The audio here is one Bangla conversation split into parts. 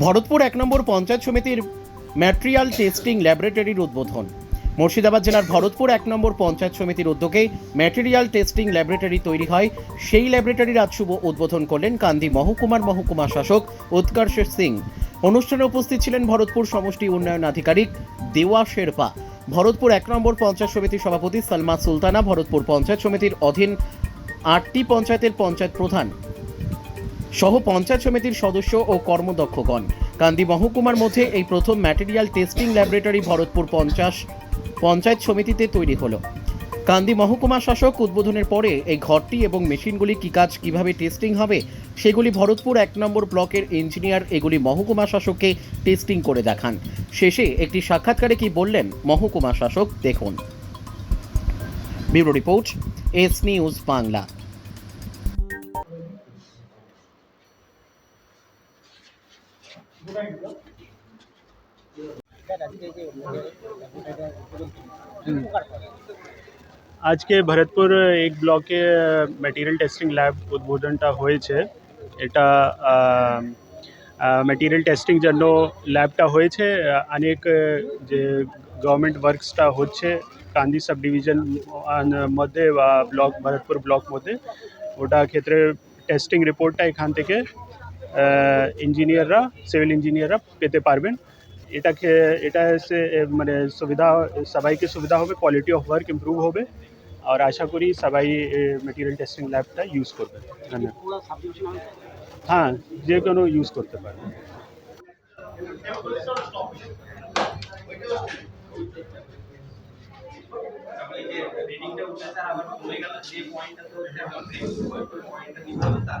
ভরতপুর এক নম্বর পঞ্চায়েত সমিতির ম্যাট্রিয়াল টেস্টিং ল্যাবরেটরির উদ্বোধন। মুর্শিদাবাদ জেলার ভরতপুর এক নম্বর পঞ্চায়েত সমিতির উদ্যোগে ম্যাটেরিয়াল টেস্টিং ল্যাবরেটরি তৈরি হয়। সেই ল্যাবরেটরির আজ শুভ উদ্বোধন করলেন কান্দি মহকুমার মহকুমা শাসক উৎকর্ষ সিং। অনুষ্ঠানে উপস্থিত ছিলেন ভরতপুর সমষ্টি উন্নয়ন আধিকারিক দেওয়া শেরপা। ভরতপুর এক নম্বর পঞ্চায়েত সমিতির সভাপতি সালমা সুলতানা, ভরতপুর পঞ্চায়েত সমিতির অধীন আটটি পঞ্চায়েতের পঞ্চায়েত প্রধান সহ পঞ্চায়েত সমিতির সদস্য ও কর্মদক্ষগণ। কান্দি মহকুমার মধ্যে এই প্রথম ম্যাটেরিয়াল টেস্টিং ল্যাবরেটরি ভরতপুর পঞ্চাশ পঞ্চায়েত সমিতিতে তৈরি হলো। কান্দি মহকুমা শাসক উদ্বোধনের পরে এই ঘরটি এবং মেশিনগুলি কি কাজ কীভাবে টেস্টিং হবে, সেগুলি ভরতপুর এক নম্বর ব্লকের ইঞ্জিনিয়ার এগুলি মহকুমা শাসককে টেস্টিং করে দেখান। শেষে একটি সাক্ষাৎকারে কি বললেন মহকুমা শাসক, দেখুন। Bureau report, S news Bangla. আজকে ভরতপুর এক ব্লকে ম্যাটেরিয়াল টেস্টিং ল্যাব উদ্বোধনটা হয়েছে এটা ম্যাটেরিয়াল টেস্টিং জন্য ল্যাবটা হয়েছে আহ, অনেক আহ, যে গভর্নমেন্ট ওয়ার্কসটা হচ্ছে কান্দি সাব ডিভিশন মধ্যে বা ব্লক ভরতপুর ব্লক মধ্যে ওটা ক্ষেত্রে টেস্টিং রিপোর্টটা এখান থেকে ইঞ্জিনিয়াররা সিভিল ইঞ্জিনিয়াররা পেতে পারবেন। এটাকে এটা এসে মানে সুবিধা সবাইকে সুবিধা হবে কোয়ালিটি অফ ওয়ার্ক ইম্প্রুভ হবে। আর আশা করি সবাই মেটেরিয়াল টেস্টিং ল্যাবটা ইউজ করবে। হ্যাঁ যে কোনো ইউজ করতে পারবে। রিডিংটা উঠে স্যার আবার কমে গেল যে পয়েন্টটা তো হচ্ছে পয়েন্টটা নিতে হবে তার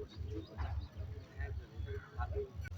was used as a stone axe in early Iberian pottery.